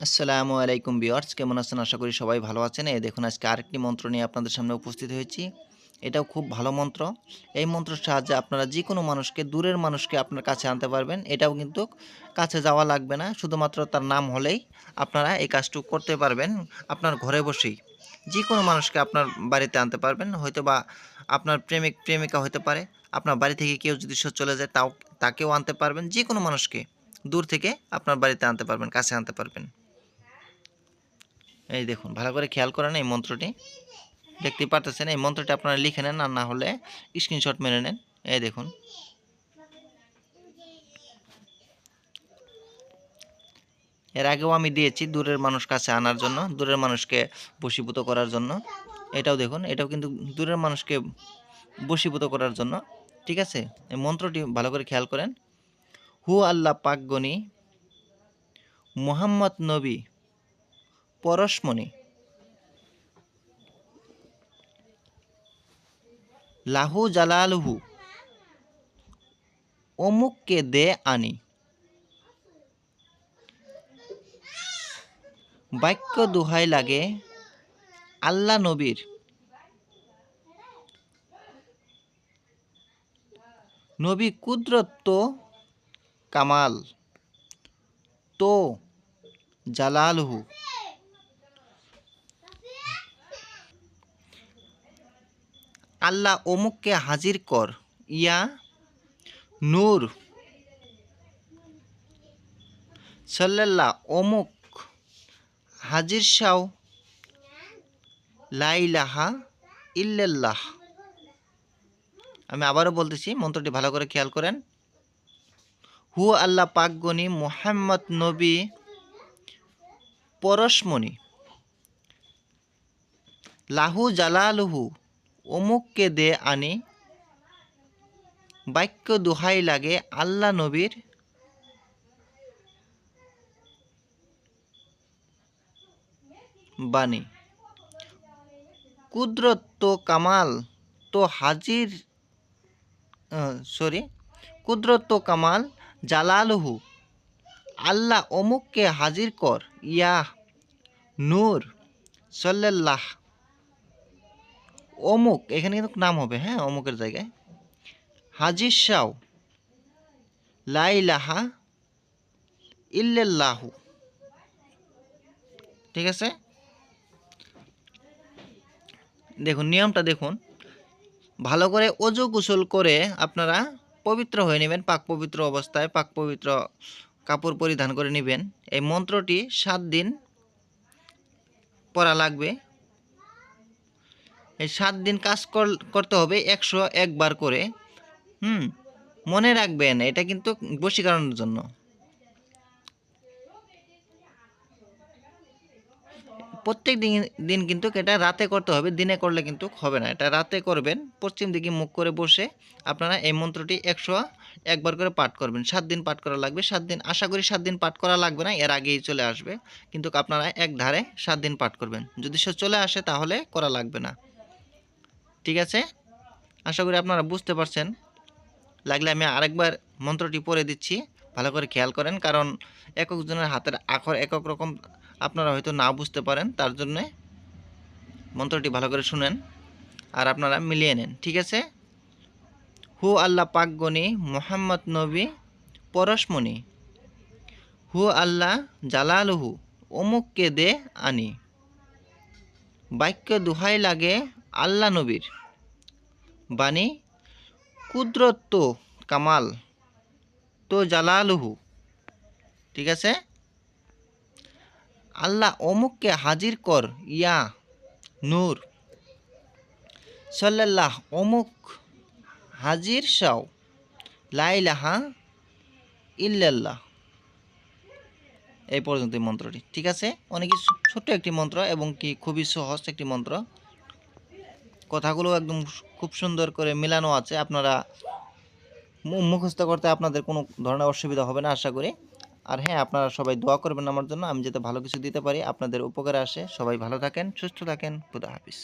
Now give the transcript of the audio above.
আসসালামু আলাইকুম বিয়ার্স কেমন আছেন? আশা করি সবাই ভালো আছেন। এই দেখুন, আজকে আরেকটি মন্ত্র নিয়ে আপনাদের সামনে উপস্থিত হয়েছি। এটাও খুব ভালো মন্ত্র। এই মন্ত্রের সাহায্যে আপনারা যে কোনো মানুষকে, দূরের মানুষকে আপনার কাছে আনতে পারবেন। এটাও কিন্তু কাছে যাওয়া লাগবে না। শুধুমাত্র তার নাম হলেই আপনারা এই কাজটুকু করতে পারবেন আপনার ঘরে বসেই। যে কোনো মানুষকে আপনার বাড়িতে আনতে পারবেন। হয়তো বা আপনার প্রেমিক, প্রেমিকা হতে পারে। আপনার বাড়ি থেকে কেউ যদি সে চলে যায়, তাও, তাকেও আনতে পারবেন। যে কোনো মানুষকে দূর থেকে আপনার বাড়িতে আনতে পারবেন, কাছে আনতে পারবেন। এই দেখুন, ভালো করে খেয়াল করেন এই মন্ত্রটি। দেখতে পারতেছেন, এই মন্ত্রটি আপনারা লিখে নেন, আর না হলে স্ক্রিনশট মেরে নেন। এই দেখুন। এর আগেও আমি দিয়েছি দূরের মানুষ কাছে আনার জন্য, দূরের মানুষকে বশীভূত করার জন্য। এটাও দেখুন, এটাও কিন্তু দূরের মানুষকে বশীভূত করার জন্য। ঠিক আছে? এই মন্ত্রটি ভালো করে খেয়াল করেন। হু আল্লাহ পাকগনি মোহাম্মদ নবী পরশমণি। লাহু জালালহু, অমুককে দে আনি। বাক্য দোহাই লাগে আল্লাহ নবীর। নবী কুদরত কামাল, তো জালালহু। আল্লাহ অমুককে হাজির কর। ইয়া নূর। সাল্লাল্লাহ, অমুক, হাজির শাও লাইলাহা ইল্লাল্লাহ। আমি আবারও বলতেছি, মন্ত্রটি ভালো করে খেয়াল করেন। হু আল্লাহ পাকগনি মোহাম্মদ নবী, পরশমণি। লাহু জালালহু। অমুককে দে আনি। বাক্য দোহাই লাগে আল্লাহ নবীর। বাণী। কুদরত তো কামাল, তো হাজির সরি কুদরত তো কামাল, জালালহু। আল্লাহ অমুককে হাজির কর ইয়া নূর, সাল্লাল্লাহ। অমুক, এখানে কিন্তু নাম হবে হ্যাঁ অমুকের জায়গায়। হাজির শাও লাইলাহা ইল্লাল্লাহু। ঠিক আছে? দেখুন, নিয়মটা দেখুন। ভালো করে অজু গোসল করে আপনারা পবিত্র হয়ে নেবেন, পাক পবিত্র অবস্থায় পাক পবিত্র কাপড় পরিধান করে নেবেন। এই মন্ত্রটি সাত দিন পড়া লাগবে। সাত দিন কাজ করতে হবে, একশো একবার করে। হুম, মনে রাখবেন, এটা কিন্তু বশীকরণের জন্য। প্রত্যেক দিন দিন কিন্তু এটা রাতে করতে হবে, দিনে করলে কিন্তু হবে না। এটা রাতে করবেন, পশ্চিম দিকে মুখ করে বসে আপনারা এই মন্ত্রটি একশো একবার করে পাঠ করবেন। সাত দিন পাঠ করা লাগবে, সাত দিন, আশা করি সাত দিন পাঠ করা লাগবে না, এর আগেই চলে আসবে। কিন্তু আপনারা এক ধারে সাত দিন পাঠ করবেন। যদি সে চলে আসে তাহলে করা লাগবে না। ঠিক আছে? আশা করি আপনারা বুঝতে পারছেন। লাগলে আমি আরেকবার মন্ত্রটি পড়ে দিচ্ছি। ভালো করে খেয়াল করেন, কারণ একক জনের হাতের আখর একক রকম আপনারা হয়তো না বুঝতে পারেন, তার জন্যে মন্ত্রটি ভালো করে শুনেন আর আপনারা মিলিয়ে নেন, ঠিক আছে? হু আল্লাহ পাকগনি মোহাম্মদ নবী পরশমণি। হু আল্লাহ জালালহু, অমুককে দে আনি। বাক্য দুহাই লাগে আল্লাহ নবীর। বাণী তো কামাল, তো জালালহু। ঠিক আছে? আল্লাহ অমুককে হাজির কর, ইয়া নূর। সাল্লাল্লাহ, অমুক হাজির শাও লাইলাহা ইল্লাল্লাহ। এই পর্যন্ত মন্ত্রটি। ঠিক আছে? অনেক ছোট্ট একটি মন্ত্র এবং কি খুবই সহজ একটি মন্ত্র। কথাগুলো একদম খুব সুন্দর করে মেলানো আছে। আপনারা মুখস্থ করতে আপনাদের কোনো ধরনের অসুবিধা হবে না, আশা করি। আর হ্যাঁ আপনারা সবাই দোয়া করবেন আমার জন্য। আমি যাতে ভালো কিছু দিতে পারি, আপনাদের উপকারে আসে। সবাই ভালো থাকেন, সুস্থ থাকেন। খুদা হাফিজ।